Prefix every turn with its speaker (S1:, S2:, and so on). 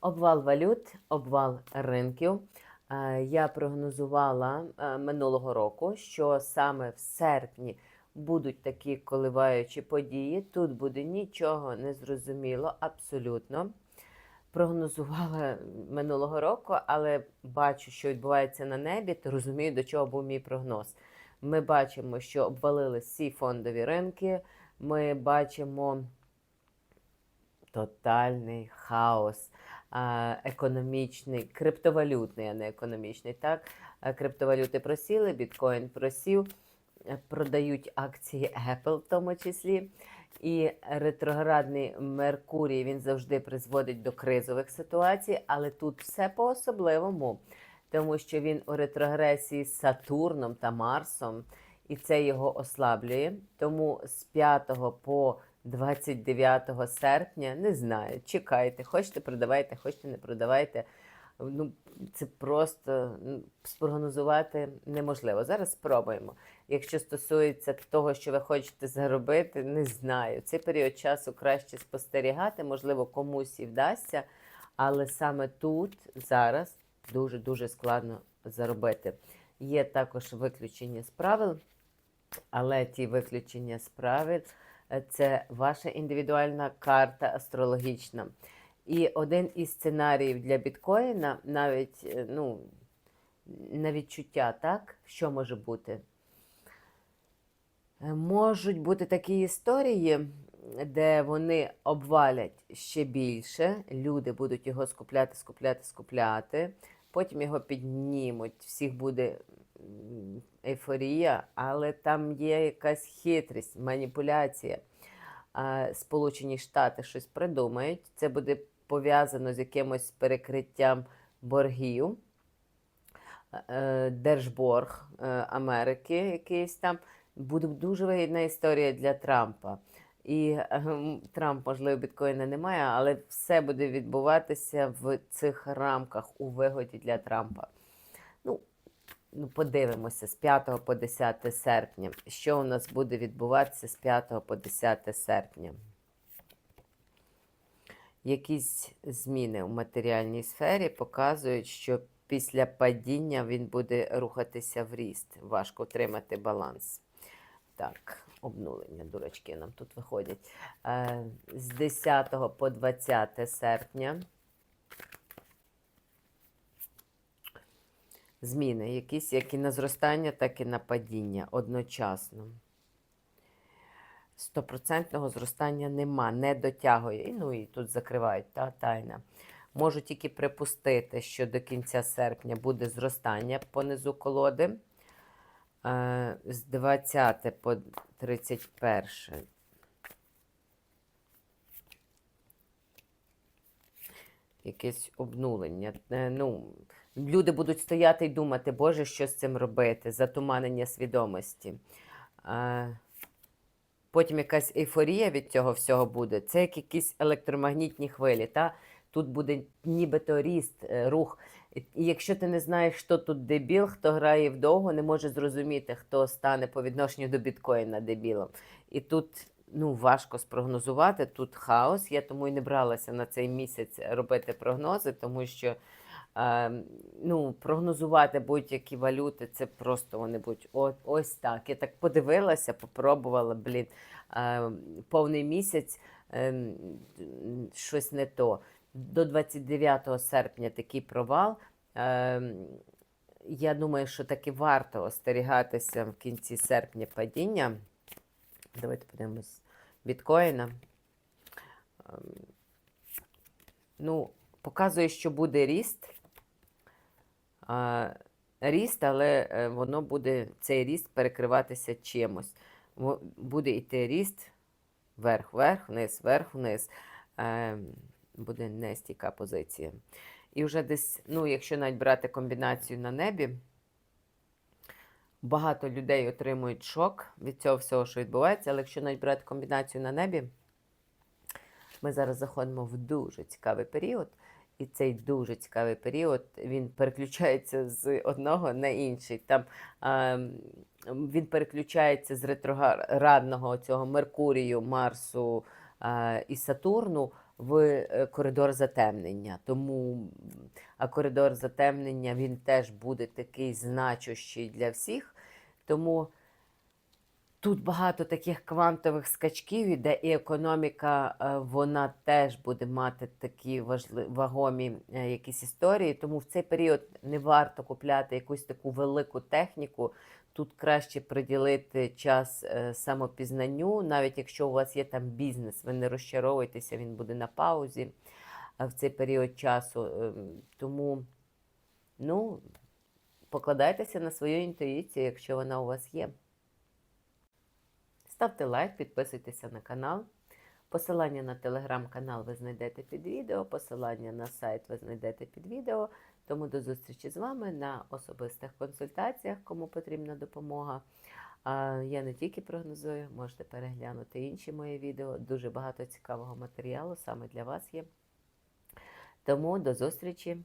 S1: Обвал валют, обвал ринків. Е, Я прогнозувала е, минулого року, що саме в серпні будуть такі коливаючі події. Тут буде нічого не зрозуміло, абсолютно. Прогнозувала минулого року, але бачу, що відбувається на небі, то розумію, до чого був мій прогноз. Ми бачимо, що обвалили всі фондові ринки. Ми бачимо тотальний хаос економічний, криптовалютний, а не економічний. Так, криптовалюти просіли, біткоін просів, е, продають акції Apple в тому числі. І ретроградний Меркурій він завжди призводить до кризових ситуацій, але тут все по-особливому, тому що він у ретрогресії з Сатурном та Марсом, і це його ослаблює. Тому з 5 по 29 серпня не знаю. Чекайте, хочете продавайте, хочете не продавайте. Ну, це просто ну, спрогнозувати неможливо. Зараз спробуємо. Якщо стосується того, що ви хочете заробити, не знаю. Цей період часу краще спостерігати, можливо, комусь і вдасться, але саме тут зараз дуже-дуже складно заробити. Є також виключення з правил, але ті виключення з правил це ваша індивідуальна карта астрологічна. І один із сценаріїв для біткоїна навіть е, ну, на відчуття, так, що може бути. Е, Можуть бути такі історії, де вони обвалять ще більше, люди будуть його скупляти, скупляти, скупляти, потім його піднімуть, всіх буде ейфорія, але там є якась хитрість, маніпуляція. Сполучені Штати щось придумають. Це буде пов'язано з якимось перекриттям боргів. Е, Держборг е, Америки якийсь там. Буде дуже вигідна історія для Трампа. І Трамп, можливо, біткоїна немає, але все буде відбуватися в цих рамках у вигоді для Трампа. Ну, ну, подивимося з 5 по 10 серпня. Що у нас буде відбуватися з 5 по 10 серпня? Якісь зміни у матеріальній сфері показують, що після падіння він буде рухатися в ріст. Важко отримати баланс. Так, обнулення, дурачки нам тут виходять. Е, з 10 по 20 серпня. Зміни, якісь як і на зростання, так і на падіння одночасно. Стопроцентного зростання нема, не дотягує. І, ну і тут закривають та тайна. Можу тільки припустити, що до кінця серпня буде зростання понизу колоди. Е, з 20 по 31. Якесь обнулення. Е, Ну, люди будуть стояти і думати, Боже, що з цим робити? Затуманення свідомості. Е, Потім якась ейфорія від цього всього буде. Це як якісь електромагнітні хвилі. Та? Тут буде нібито ріст, е, рух. І якщо ти не знаєш, хто тут дебіл, хто грає вдовго, не може зрозуміти, хто стане по відношенню до біткоїна дебілом. І тут ну, важко спрогнозувати, тут хаос. Я тому і не бралася на цей місяць робити прогнози, тому що е, ну, прогнозувати будь-які валюти, це просто вони будуть о, ось так. Я так подивилася, попробувала, блін, е, повний місяць е, щось не то. До 29 серпня такий провал. Е, я думаю, що таки варто остерігатися в кінці серпня падіння. Давайте подивимось біткоїна. Ем, Ну, показує, що буде ріст. Ріст, але е, воно буде цей ріст перекриватися чимось. Буде йти ріст вверх, вверх, вниз, вверх, вниз. Ем, Буде нестійка позиція. І вже десь, ну, якщо навіть брати комбінацію на небі, багато людей отримують шок від цього всього, що відбувається. Але якщо навіть брати комбінацію на небі, ми зараз заходимо в дуже цікавий період. І цей дуже цікавий період він переключається з одного на інший. Там е, він переключається з ретроградного цього Меркурію, Марсу е, і Сатурну в е, коридор затемнення. Тому а коридор затемнення він теж буде такий значущий для всіх. Тому тут багато таких квантових скачків іде, і економіка е, вона теж буде мати такі важли, вагомі е, якісь історії. Тому в цей період не варто купляти якусь таку велику техніку. Тут краще приділити час е, самопізнанню, навіть якщо у вас є там бізнес, ви не розчаровуйтеся, він буде на паузі в цей період часу. Ем, Тому ну, покладайтеся на свою інтуїцію, якщо вона у вас є. Ставте лайк, підписуйтеся на канал. Посилання на телеграм-канал ви знайдете під відео, посилання на сайт ви знайдете під відео. Тому до зустрічі з вами на особистих консультаціях, кому потрібна допомога. Я не тільки прогнозую, можете переглянути інші мої відео. Дуже багато цікавого матеріалу саме для вас є. Тому до зустрічі!